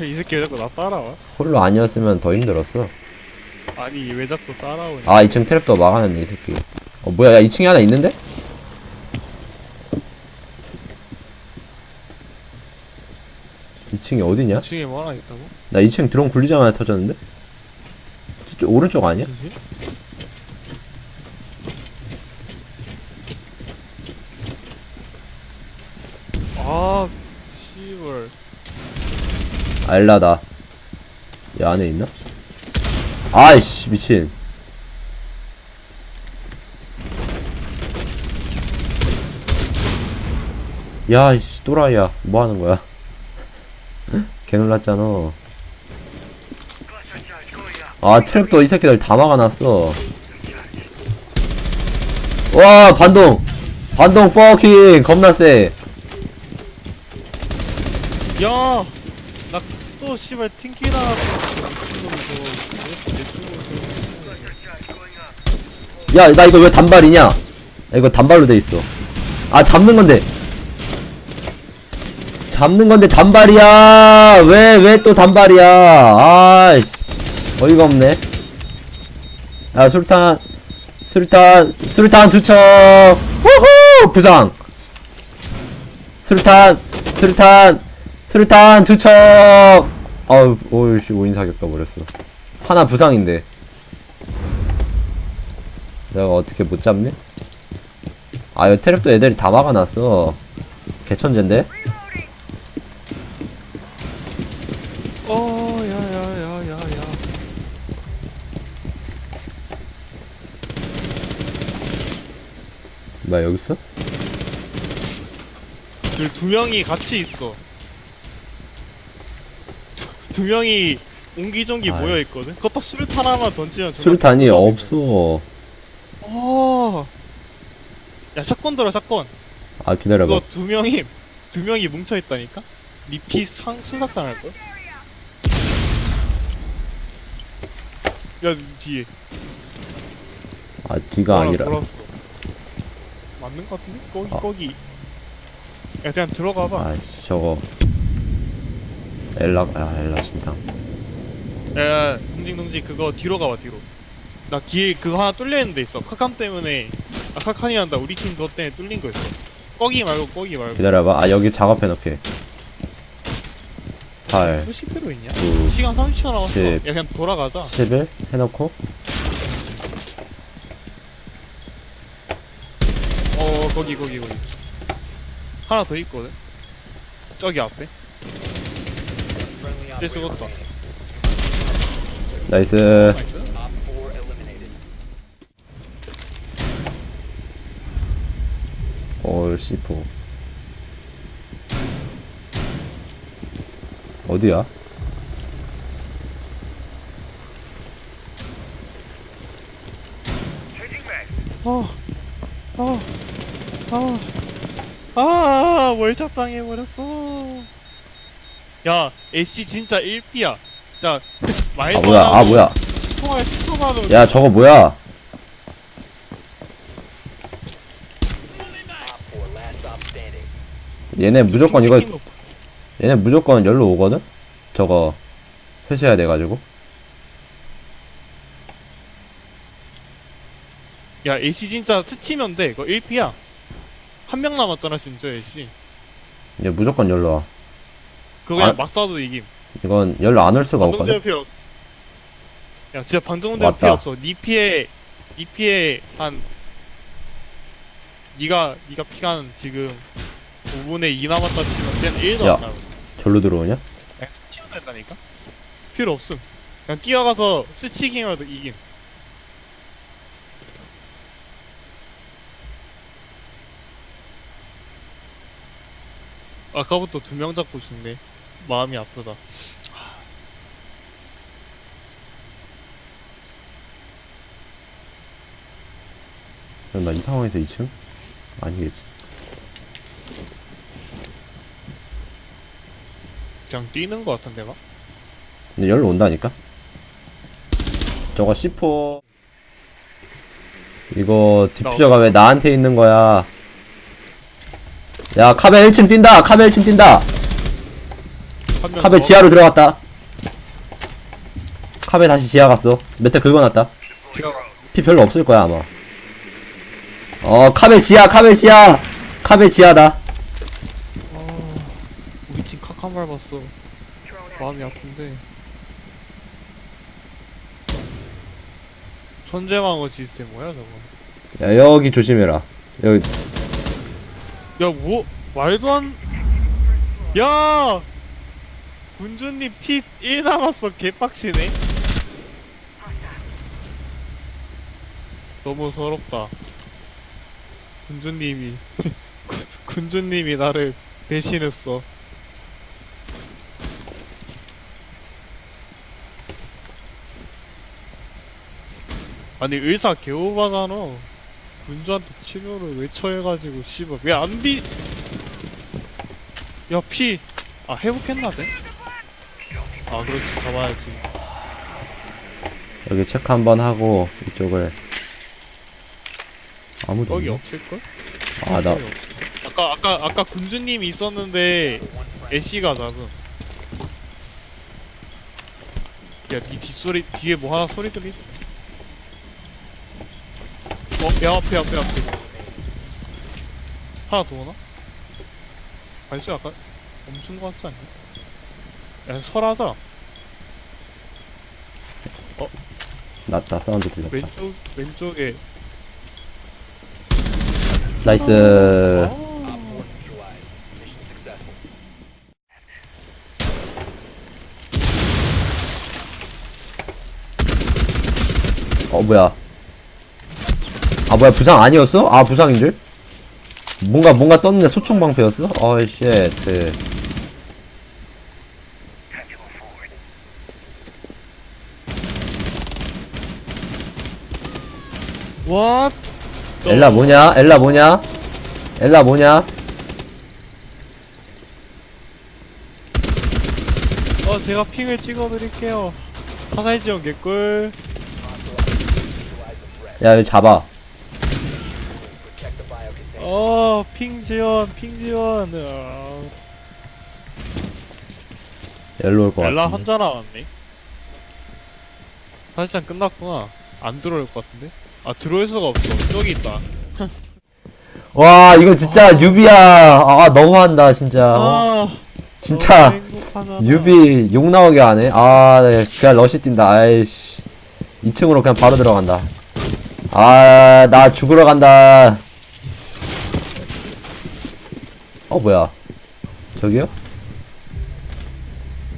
이 새끼 왜 자꾸 나 따라와? 홀로 아니었으면 더 힘들었어. 아니 왜 자꾸 따라오냐? 아 2층 트랩도 막아놨네 이 새끼. 어 뭐야 야 2층에 하나 있는데? 2층이 어디냐? 2층에 뭐 하나 있다고? 나 2층 드론 굴리자마자 터졌는데? 저쪽 오른쪽 아니야? 뭐지? 아. 알라다. 이 안에 있나? 아이씨 미친. 야, 이씨, 또라이야. 뭐 하는 거야? 개 놀랐잖아. 아, 트랩도 이 새끼들 다 막아놨어. 와, 반동! 반동 퍼킹! 겁나 세! 야! 나또 씨발 팅키 나왔어. 야, 나 이거 왜 단발이냐? 야, 이거 단발로 돼 있어. 아, 잡는 건데. 잡는 건데 단발이야. 왜, 왜 또 단발이야? 아이씨. 어이가 없네. 야, 술탄. 술탄. 술탄 투척. 후후! 부상. 술탄. 술탄. 술탄 투척. 아우, 오이씨, 오인 사격 떠버렸어. 하나 부상인데. 내가 어떻게 못 잡니? 아, 이 트랩도 애들이 다 막아놨어. 개천재인데? 어, 야, 야, 야, 야, 야. 뭐야, 여기 있어? 그 두 명이 같이 있어. 두, 두 명이 옹기종기 아이. 모여 있거든. 그것도 수류탄 하나만 던지면 정말 술탄이. 없어. 어. 야 샷건 들어 샷건. 아, 기다려봐. 그거 두 명이 두 명이 뭉쳐 있다니까. 니피 상 순삭 당할 걸. 야 뒤에. 아, 뒤가 하나 아니라. 돌았어. 맞는 것 같은데? 거기 아. 거기. 야 그냥 들어가 봐. 아, 저거. 엘라, 아, 엘라 신당. 야, 동징 동징 그거 뒤로 가봐 뒤로. 나길 그거 하나 뚫려 있는 데 있어. 카칸 때문에 아 카칸이 한다. 우리 팀 그것 때문에 뚫린 거 있어. 꺼기 말고 꺼기 말고. 기다려봐. 아, 여기 작업해 놓게. 8, 몇 10회로 있냐? 9, 시간 30초 남았어. 십. 야 그냥 돌아가자. 11 해놓고. 어 거기 거기 거기. 하나 더 있거든. 저기 앞에. 이제 죽었다. 나이스. 올, C4. 어디야? 아, 아, 아, 아, 월샷 당해버렸어. 야, 애쉬 진짜 1피야. 자, 말도 아, 뭐야. 안 아, 하고 뭐야. 총알 10초 만으로. 야, 저거 뭐야? 얘네 무조건 이거 얘네 무조건 열로 오거든? 저거 회수해야 돼가지고 야, 애쉬 진짜 스치면 돼. 그거 1피야. 한 명 남았잖아, 심지어 애쉬. 얘 무조건 열로 와 그거 그냥 아. 막 쏴도 이김. 이건 열로 안올 수가 방정제 없거든? 필요 없. 야, 진짜 방정제 왔다. 필요 없어. 니 피에, 니 피에 한. 니가, 니가 피가 한 지금 5분의 2 남았다 치면 쟤는 1도 야. 안 나와. 절로 들어오냐? 그냥 된다니까? 필요 없음. 그냥 뛰어가서 스치기만 해도 이김. 아까부터 두 명 잡고 죽네. 마음이 아프다. 나 이 상황에서 2층? 아니겠지 그냥 뛰는 거 같은데 막? 근데 열로 온다니까? 저거 C4 이거 디퓨저가 왜 나한테 있는 거야 야 카베 1층 뛴다 카베 1층 뛴다 한명 카베 지하로 들어갔다. 카베 다시 지하 갔어. 메탈 긁어놨다. 피 별로 없을 거야 아마. 어 카베 지하 카베 지하 카베 지하다. 아, 우리 팀 카카 밟았어. 마음이 아픈데. 천재망어 시스템 뭐야 저거? 야 여기 조심해라. 여기 야 뭐? 말도 안. 야! 군주님 피 1 남았어 개빡치네. 너무 서럽다. 군주님이 군- 군주님이 나를 배신했어. 아니 의사 개오바잖아. 군주한테 치료를 외쳐해가지고 씨발 왜안 디? 야 피. 아 회복했나 쟤? 아 그렇지 잡아야지. 여기 체크 한번 하고 이쪽을 아무도 거기 없네. 없을 걸? 아나 아까 아까 아까 군주님이 있었는데 애쉬가 잡음. 야니 뒷소리 뒤에 뭐 하나 소리 들리지? 어, 야 앞에 앞에 앞에. 하나 더 오나? 발수 아까 멈춘 거 같지 않냐? 야 설하자. 났다 사운드 들렸다. 왼쪽 왼쪽에. 나이스. 아. 어 뭐야? 아 뭐야 부상 아니었어? 아 부상인 줄? 뭔가 뭔가 떴는데 소총 방패였어? 어이 쉣. 왓? 엘라 뭐냐? 엘라 뭐냐? 엘라 뭐냐? 어 제가 핑을 찍어드릴게요 사살 지원 개꿀 야 여기 잡아. 어핑 지원 핑 지원 어. 엘로 올것 엘라 같은데. 혼자 나왔네 사실상 끝났구나 안 들어올 것 같은데 아 들어올 수가 없어 저기 있다 와 이거 진짜 유비야. 아 너무한다 진짜. 어? 아 진짜. 유비 욕 나오게 하네. 아 네, 그냥 러시 뛴다. 아이씨. 2층으로 그냥 바로 들어간다. 아 나 죽으러 간다. 어 뭐야? 저기요?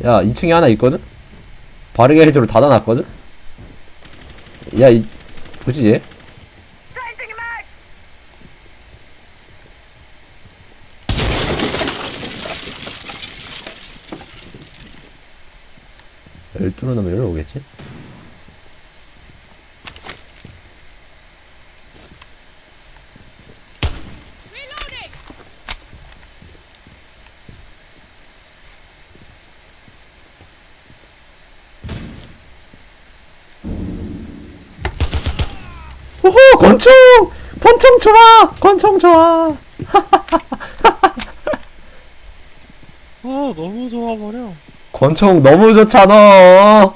야 2층에 하나 있거든? 바르게리드로 닫아놨거든? 야 이 뭐지 얘? 열두로 넣으면 열로 오겠지? 오호 권총! 권총 좋아! 권총 좋아! 아 너무 좋아버려 권총 너무 좋잖아.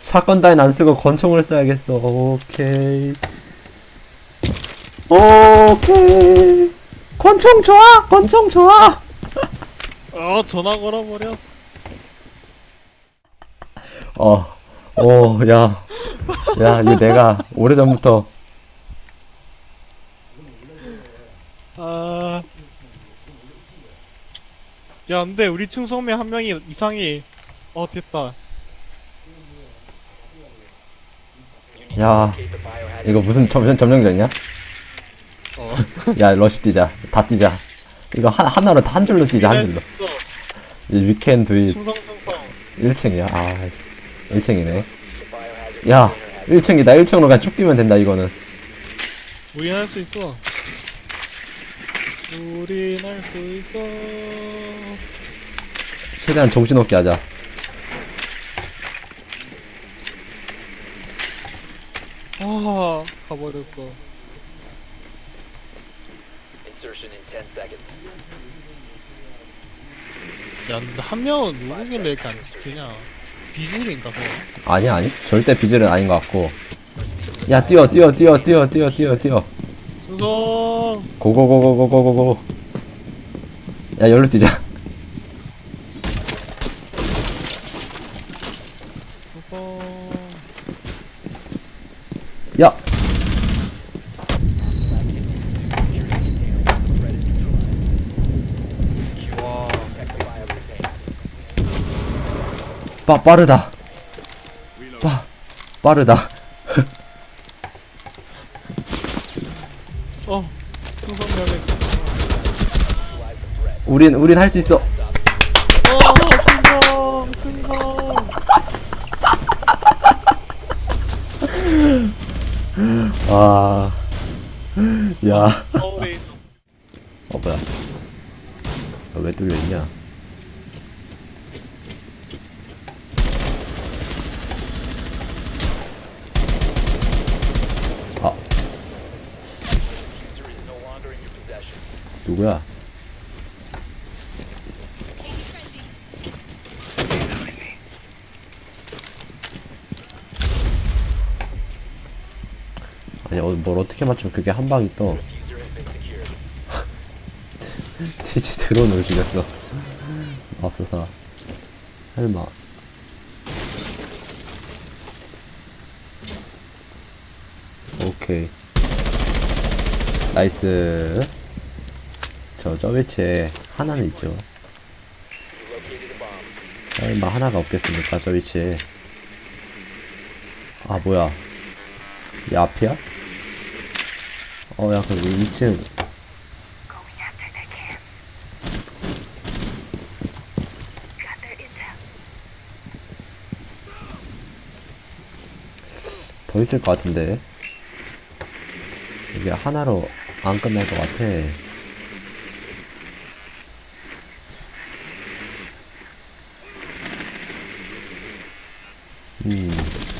사건 따윈 안 쓰고 권총을 써야겠어. 오케이. 오케이. 권총 좋아. 권총 좋아. 아 전화 걸어버려 어. 오, 야. 야, 이거 내가 오래전부터 아. 야, 근데 우리 충성매 한 명이 이상해. 어, 됐다. 야. 이거 무슨 점령 점령전이냐? 어. 야, 러시 뛰자. 다 뛰자. 이거 한 하나로 다 한 줄로 뛰자. 한 줄로. Can do it. 충성, 충성. 1층이야. 아, 1층이네. 야, 1층이다. 1층으로 그냥 쭉 뛰면 된다, 이거는. 우린 할수 있어. 우린 할 수 있어. 최대한 정신없게 하자. 아, 가버렸어. Insertion in 10 seconds. 야한 명은 누구길래 이렇게 안 지키냐 비질인가 그거 아니 아니 절대 비질은 아닌 것 같고 야 뛰어 뛰어 뛰어 뛰어 뛰어 뛰어 뛰어 수고 고고고고고고고고. 야 열로 뛰자. 수고 야. 와 빠, 빠르다. 빠 빠르다 어, 수고하면 우린 우린 할 수 있어 어, 충성, 충성. 아, 야, 서울에 있는 어 뭐야? 어, 왜 뚫려 있냐? 누구야? 아니, 어, 뭘 어떻게 맞추면 그게 한 방이 떠. 티지 드론을 죽였어. 맙소사. 설마. 오케이. 나이스. 저, 저 위치에 하나는 있죠. 설마 하나가 없겠습니까? 저 위치에. 아, 뭐야. 이 앞이야? 어, 약간 2층. 더 있을 것 같은데 이게 하나로 안 끝날 것 같아 嗯。